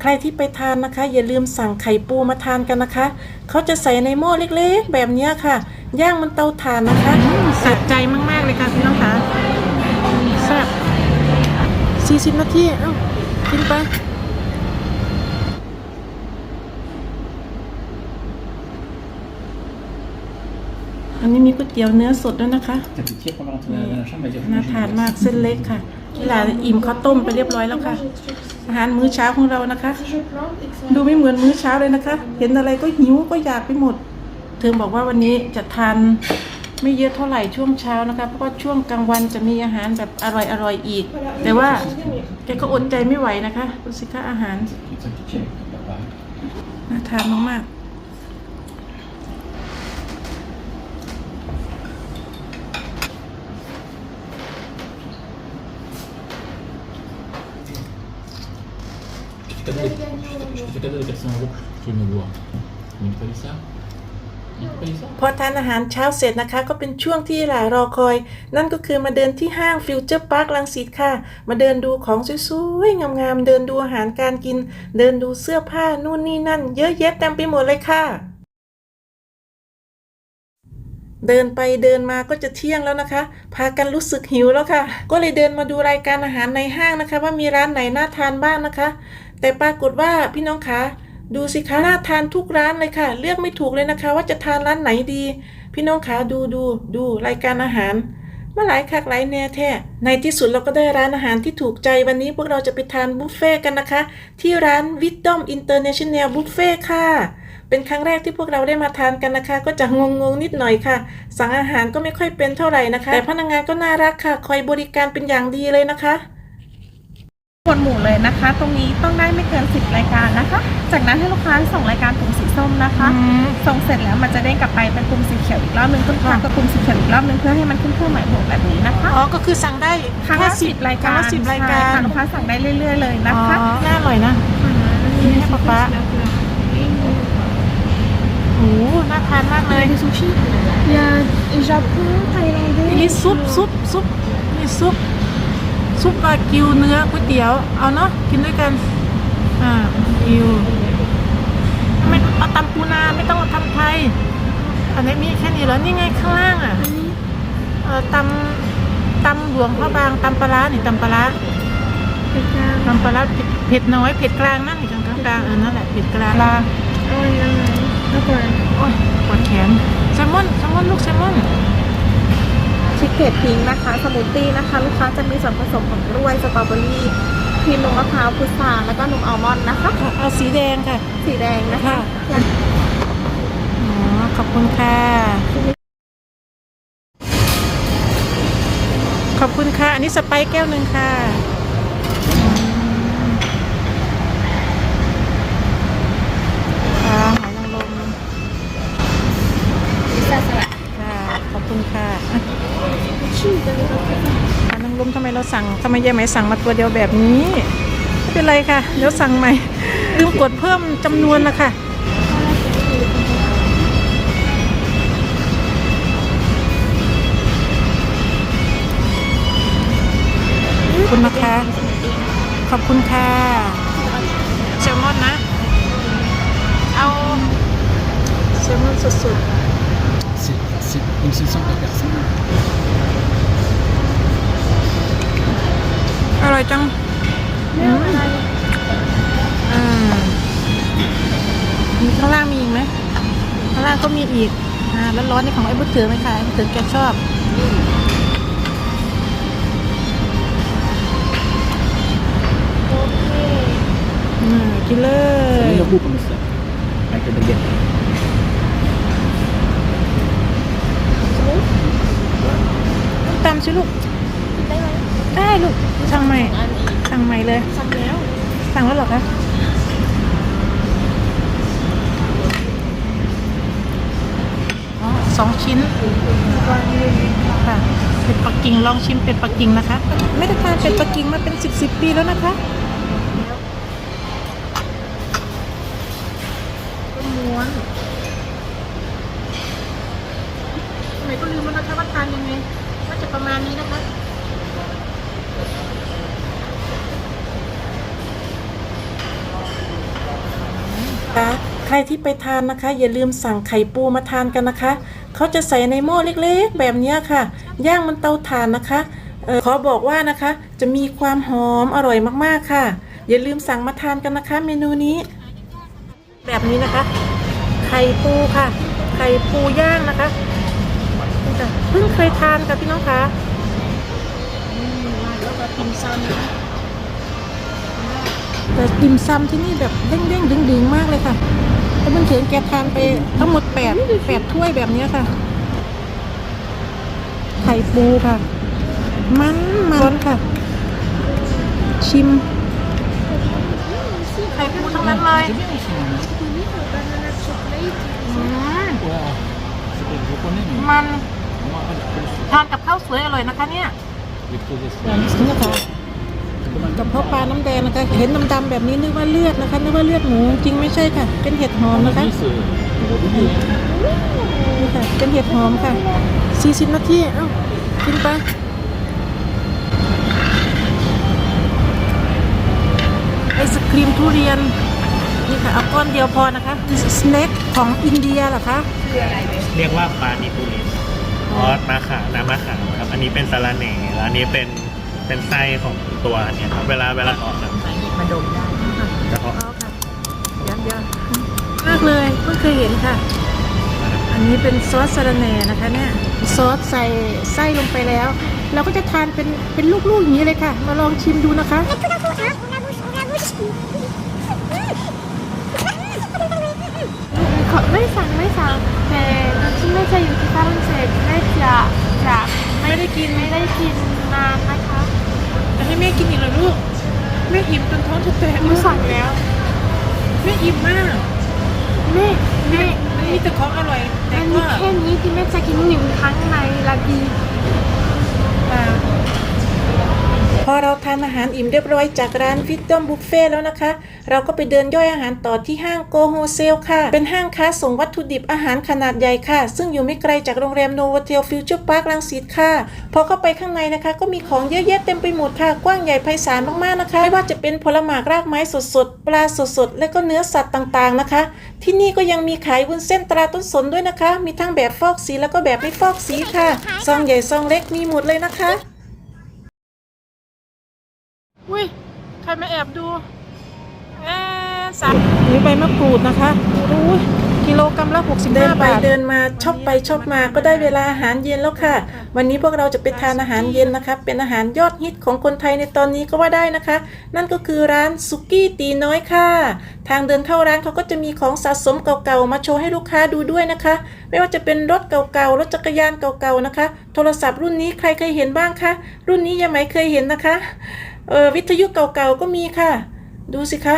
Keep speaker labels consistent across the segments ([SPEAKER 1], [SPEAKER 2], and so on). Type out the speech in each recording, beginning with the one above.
[SPEAKER 1] ใครที่ไปทานนะคะ อย่าลืมสั่งไข่ปูมาทานกันนะคะ เขาจะใส่ในหม้อเล็กๆ แบบเนี้ยค่ะ ย่างมันเตาถ่านนะคะสะใจมากๆเลยค่ะพี่น้องคะแซ่บสี่สิบนาที เอ้า กินไป นนี้มีก๋วยเตี๋ยวเนื้อสดด้วยนะคะ
[SPEAKER 2] T'as piqué pendant la la chambre, elle dit
[SPEAKER 1] น่าทานมากเส้นเล็กค่ะกีฬาอิ่มข้าวต้มไปเรียบร้อยแล้วค่ะ อาหารมื้อเช้าของเรานะคะ ดูไม่เหมือนมื้อเช้าเลยนะคะ เห็นอะไรก็หิวก็อยากไปหมด เธอบอกว่าวันนี้จะทานไม่เยอะเท่าไหร่ช่วงเช้านะคะ เพราะว่าช่วงกลางวันจะมีอาหารแบบอร่อยๆอีก แต่ว่าแกก็อดใจไม่ไหวนะคะดูสิคะอาหาร
[SPEAKER 2] Ça piqué, papa.
[SPEAKER 1] น่าทานมาก
[SPEAKER 2] Je C'est cadeau de 400 euros. Tu veux me voir. Il pas dit ça Il pas dit ça
[SPEAKER 1] พอทานอาหารเช้าเสร็จนะคะ ก็เป็นช่วงที่หลารอคอย นั่นก็คือมาเดินที่ห้างฟิวเจอร์พาร์คลังสิตค่ะ มาเดินดูของสวยๆ งามๆ เดินดูอาหารการกิน เดินดูเสื้อผ้านู่นนี่นั่น เยอะแยะเต็มไปหมดเลยค่ะ เดินไปเดินมาก็จะเที่ยงแล้วนะคะ พากันรู้สึกหิวแล้วค่ะ ก็เลยเดินมาดูรายการอาหารในห้างนะคะ ว่ามีร้านไหนน่าทานบ้างนะคะ แต่ปรากฏว่าพี่น้องคะดูสิคะน่าทานทุกร้านเลยค่ะ เลือกไม่ถูกเลยนะคะ ว่าจะทานร้านไหนดี พี่น้องคะดูดูดูรายการอาหารมาหลายคักหลายแน่แท้ในที่สุดเราก็ได้ร้านอาหารที่ถูกใจวันนี้พวกเราจะไปทานบุฟเฟ่ต์กันนะคะ ที่ร้าน Wisdom International Buffet ค่ะ เป็นครั้งแรกที่พวกเราได้มาทานกันนะคะ ก็จะงงๆนิดหน่อยค่ะ สั่งอาหารก็ไม่ค่อยเป็นเท่าไหร่นะคะ แต่พนักงานก็น่ารักค่ะ คอยบริการเป็นอย่างดีเลยนะคะ
[SPEAKER 3] หมวดหมู่เลยนะคะ ตรงนี้ต้องได้ไม่เกิน 10 รายการนะคะ จากนั้นให้ลูกค้าส่งรายการปุ่มสีส้มนะคะส่งเสร็จแล้วมันจะเด้งกลับไปเป็นปุ่มสีเขียวอีกรอบนึงคุณลูกค้าก็ปุ่มสีเขียวอีกรอบนึงเพื่อให้มันขึ้นเครื่องหมายบวกแบบนี้นะคะ
[SPEAKER 1] อ๋อ ก็คือสั่งได้
[SPEAKER 3] ครั้งละสิบรายการ
[SPEAKER 1] ครั้งละสิบรายการ
[SPEAKER 3] ใช่ค่ะลูกค้าสั่งได้เรื่อย ๆ เลยนะคะ
[SPEAKER 1] อ๋อน่าอร่อยนะ นี่ให้ป๊าป๊าโอ้โหน่าทานมากเลย
[SPEAKER 3] Il y a Japon, Thaïlandais.
[SPEAKER 1] นี่ซุปซุปซุปนี่ซุป ซุปวากิวเนื้อก๋วยเตี๋ยวเอาเนาะกินด้วยกัน อ่ากิวไม่เอาตำปูนาไม่ต้องเอาตำไทยอันนี้มีแค่นี้แล้วนี่ไงข้างล่างอะเออตำตำหลวงพระบางตำปลาร้านี่ตำปลาร้าตำปลาร้าเผ็ดเผ็ดน้อยเผ็ดกลางนั่นนี่กลางกลางกลางเออนั่นแหละเผ็ดกลางลา
[SPEAKER 3] Oh, il y en a un. D'accord.
[SPEAKER 1] โอ้ยปวดแขนแซลมอนแซลมอนลูกแซลมอน
[SPEAKER 3] ชิคเกตพิงค์นะคะ สมูทตี้นะคะ ลูกค้าจะมีส่วนผสมของกล้วยสตรอเบอรี่ครีมนมมะพร้าวพุทราแล้วก็นมอัลมอนด์นะคะ
[SPEAKER 1] ค่ะเอาสีแดงค่ะ
[SPEAKER 3] สีแดงนะคะ
[SPEAKER 1] ค่ะอ๋อขอบคุณค่ะ ขอบคุณค่ะ อันนี้สไปซ์แก้วหนึ่งค่ะค่ะหอยนางรม
[SPEAKER 3] พิซซ่าสลัด
[SPEAKER 1] ค่ะ ขอบคุณค่ะอะหอยนางร มทำไมเราสั่งทำไมยายไหมสั่งมาตัวเดียวแบบนี้ไม่เป็นไรค่ะเดี๋ยวสั่งใหม่ลืมกดเพิ่มจำนวนนะคะคุณนะคะ ขอบคุณค่ะแซลมอนนะ เอาแซลมอนสด
[SPEAKER 2] C'est c'est une 600 par personne.
[SPEAKER 1] ๆ ร่อยจังอืมอ่ามีข้างล่างมีอีกไหมข้างล่างก็มีอีก อ่าแล้วร้อนนี่ของไอ้บุตรเถือไหมคะไอ้บุตรเถือแกชอบอืมกินเล
[SPEAKER 2] C'est
[SPEAKER 1] ย
[SPEAKER 2] le goût comme ça. Avec le baguette.
[SPEAKER 1] ตามสิลูก
[SPEAKER 3] ได้ไหม
[SPEAKER 1] ได้ลูก สั่งใหม่ สั่งใหม่ เลย
[SPEAKER 3] สั่งแล้ว
[SPEAKER 1] สั่งแล้วเหรอคะอ๋อสองชิ้นค่ะเป็ดปักกิ่งลองชิมเป็ดปักกิ่งนะคะ ไม่ได้ทานเป็ดปักกิ่งมาเป็นสิบสิบปีแล้วนะคะก็ม้วนทำไมก็ลืมแล้วนะคะว่าทานยังไงน่าจะประมาณนี้นะคะ ใครที่ไปทานนะคะ อย่าลืมสั่งไข่ปูมาทานกันนะคะ เขาจะใส่ในหม้อเล็กๆ แบบนี้ค่ะ ย่างบนเตาถ่านนะคะเออขอบอกว่านะคะ จะมีความหอมอร่อยมากๆค่ะ อย่าลืมสั่งมาทานกันนะคะ เมนูนี้ แบบนี้นะคะ ไข่ปูค่ะ ไข่ปูย่างนะคะเพิ่งเคยทานค่ะพี่น้องคะ
[SPEAKER 3] แล้วก็ติมซำ
[SPEAKER 1] แต่ติ่มซำที่นี่แบบเด้งๆดึงๆมากเลยค่ะแล้วมันเถียงแกทานไปทั้งหมดแปดแปดถ้วยแบบเนี้ยค่ะ ไข่ปูค่ะ มันมันค่ะ ชิม ไข่ปูทั้งนั้นเลย
[SPEAKER 2] C'est bien aussi, hein.
[SPEAKER 1] อืม
[SPEAKER 2] Voilà. C'est- Je connais, mais
[SPEAKER 1] มัน
[SPEAKER 2] moi, je connais
[SPEAKER 1] ทานกับข้าวสวยอร่อยนะคะเนี่ย
[SPEAKER 2] les projets.
[SPEAKER 1] นี่ค่ะ กับข้าวปลาน้ำแดงนะคะ เห็นดำๆแบบนี้นึกว่าเลือดนะคะนึกว่าเลือดหมูจริงไม่ใช่ค่ะ เป็นเห็ดหอมนะคะนี่ค่ะ เป็นเห็ดหอมค่ะ40นาทีเอ้ากินไปไอศครีมทุเรียนนี่ค่ะเอาก้อนเดียวพอนะคะสแน็คของอินเดียเหรอคะ
[SPEAKER 4] เรียกว่าปานิปุริซอสมะขาน้ำมะขามครับ อันนี้เป็นสาลาเน่แล้วอันนี้เป็น เป็นไส้ของตัวเนี่ยครับเวลาเวลาออกนะ
[SPEAKER 3] มาดมได้
[SPEAKER 4] จะออก
[SPEAKER 1] เอาค่ะเดี๋ยวเดี๋ยวมากเลยเพิ่งเคยเห็นค่ะ อันนี้เป็นซอสสะระแหน่นะคะเนี่ยซอสใส่ไส้ลงไปแล้ว เราก็จะทานเป็นเป็นลูกๆอย่างนี้เลยค่ะ มาลองชิมดูนะคะ
[SPEAKER 5] ขอไม่สั่งไม่สั่งแต่ที่ไม่จะอยู่ที่ฝรั่งเศสแม่จะจะไม่ได้กินไม่ได้กินนานนะคะ
[SPEAKER 1] จะ ให้แม่กินอีกเหรอลูก แม่อิ่มจนท้องจะแตก
[SPEAKER 5] หนูสั่งแล้ว
[SPEAKER 1] แม่อิ่มมาก
[SPEAKER 5] แม่แม่
[SPEAKER 1] มันมีแต่ของอร่อย แต่
[SPEAKER 5] อัน
[SPEAKER 1] ก็
[SPEAKER 5] นี้แค่นี้ที่แม่จะกินหนึ่งครั้งในละดี
[SPEAKER 1] อ่า พอเราทานอาหารอิ่มเรียบร้อยจากร้านฟิตดอมบุฟเฟ่แล้วนะคะ เราก็ไปเดินย่อยอาหารต่อที่ห้างโกโฮเซลค่ะ เป็นห้างค้าส่งวัตถุดิบอาหารขนาดใหญ่ค่ะ ซึ่งอยู่ไม่ไกลจากโรงแรมโนวเทลฟิวเจอร์พาร์คลังสิตค่ะ พอเข้าไปข้างในนะคะ ก็มีของเยอะแยะเต็มไปหมดค่ะ กว้างใหญ่ไพศาลมากๆนะคะ ไม่ว่าจะเป็นผลไม้รากไม้สดๆ ปลาสดๆ และก็เนื้อสัตว์ต่างๆนะคะ ที่นี่ก็ยังมีขายวุ้นเส้นตราต้นสนด้วยนะคะ มีทั้งแบบฟอกสีแล้วก็แบบไม่ฟอกสีค่ะ ซองใหญ่ซองเล็กมีหมดเลยนะคะ รมาแอบดูเอ๊ะสามนี่ใบมะกรูดนะคะอุ้ยกิโลกรัมละ65 เดินไปเดินมาชอบไปชอบมาก็ได้เวลาอาหารเย็นแล้วค่ะ วันนี้พวกเราจะไปทานอาหารเย็นนะคะ เป็นอาหารยอดฮิตของคนไทยในตอนนี้ก็ว่าได้นะคะ นั่นก็คือร้านสุกี้ตีน้อยค่ะ ทางเดินเข้าร้านเขาก็จะมีของสะสมเก่าๆ มาโชว์ให้ลูกค้าดูด้วยนะคะ ไม่ว่าจะเป็นรถเก่าๆ รถจักรยานเก่าๆนะคะ โทรศัพท์รุ่นนี้ใครเคยเห็นบ้างคะรุ่นนี้ยังไม่เคยเห็นนะคะ เออวิทยุเก่าๆก็มีค่ะ ดูสิคะ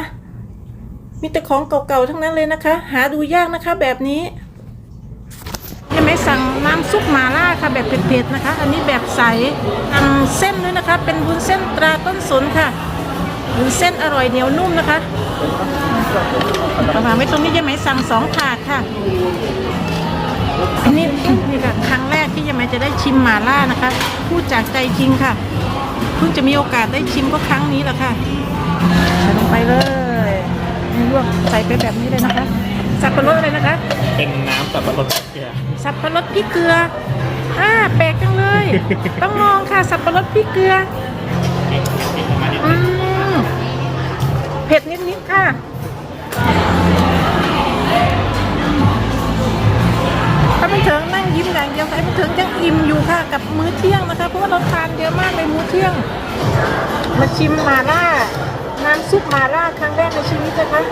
[SPEAKER 1] มีแต่ของเก่าๆทั้งนั้นเลยนะคะ หาดูยากนะคะแบบนี้ยังไม่สั่งน้ำซุปหมาล่าค่ะแบบเผ็ดๆนะคะ อันนี้แบบใสนำเส้นด้วยนะคะ เป็นวุ้นเส้นตราต้นสนค่ะวุ้นเส้นอร่อยเหนียวนุ่มนะคะมาไว้ตรงนี้ยังไม่สั่งสองถาดค่ะอันนี้นี่ค่ะครั้งแรกที่ยังไม่จะได้ชิมหมาล่านะคะ พูดจากใจจริงค่ะ เพิ่งจะมีโอกาสได้ชิมก็ครั้งนี้แหละค่ะใส่ลงไปเลยนี่ลวกใส่ไปแบบนี้เลยนะคะสับปะรดเลยนะคะ
[SPEAKER 4] เป็นน้ำสับปะรดเกลือ
[SPEAKER 1] สับปะรดพริกเกลืออ่าแปลกจังเลย ต้องมองค่ะสับปะรดพริกเกลืออืมเผ็ดนิดๆค่ะถ้าไม่ถึงนั่ง ยิ้มอย่างเดียวค่ะไม่ถึงยังอิ่มอยู่ค่ะกับมื้อเที่ยงนะคะ เพราะว่าเราทานเยอะมากในมื้อเที่ยง มาชิมหมาล่าน้ำซุปหมาล่าครั้งแรกในชีวิตนะคะ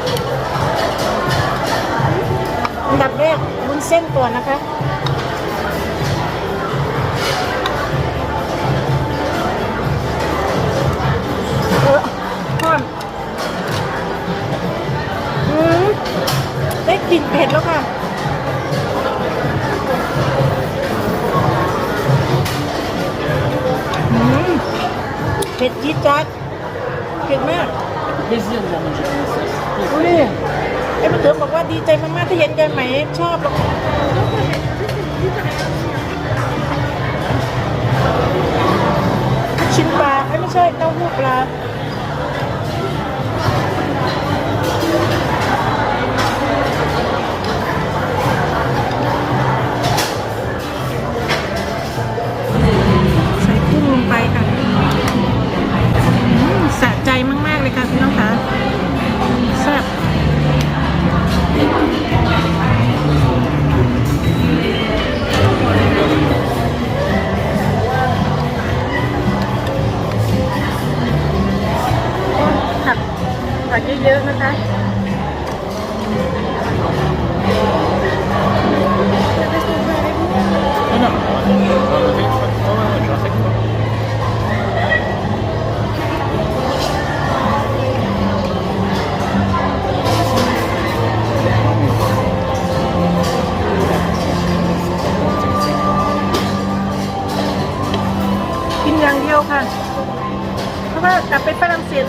[SPEAKER 1] อันดับแรกวุ้นเส้นตัวนะคะ ดีใจมากๆที่เห็นกันไหมชอบแล้วชิ้นปลาไม่ใช่เต้าหู้ปลา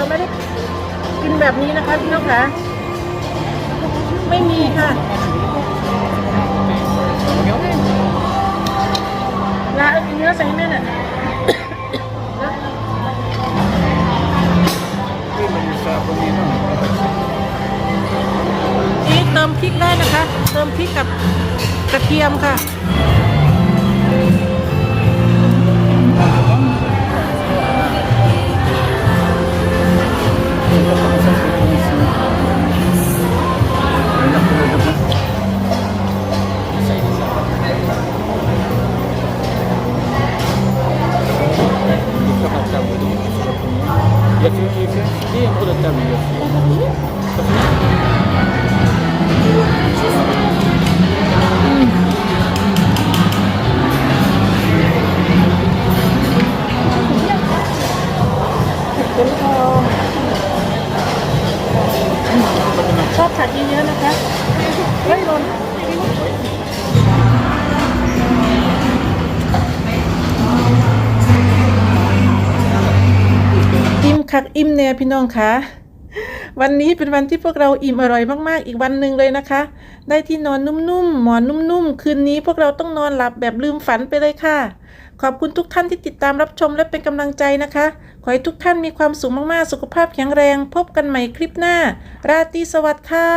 [SPEAKER 1] ไม่ได้กินแบบนี้นะคะพี่น้องคะไม่มีค่ะลาเอาเนื้อใส่ให้แม่น่ะนี่เติมพริกได้นะคะ เติมพริกกับกระเทียมค่ะ คักอิ่มแน่พี่น้องคะวันนี้เป็นวันที่พวกเราอิ่มอร่อยมากๆ อีกวันหนึ่งเลยนะคะ ได้ที่นอนนุ่มๆ หมอนนุ่มๆ คืนนี้พวกเราต้องนอนหลับแบบลืมฝันไปเลยค่ะ ขอบคุณทุกท่านที่ติดตามรับชมและเป็นกำลังใจนะคะ ขอให้ทุกท่านมีความสุขมากๆ สุขภาพแข็งแรง พบกันใหม่คลิปหน้า ราตรีสวัสดิ์ค่ะ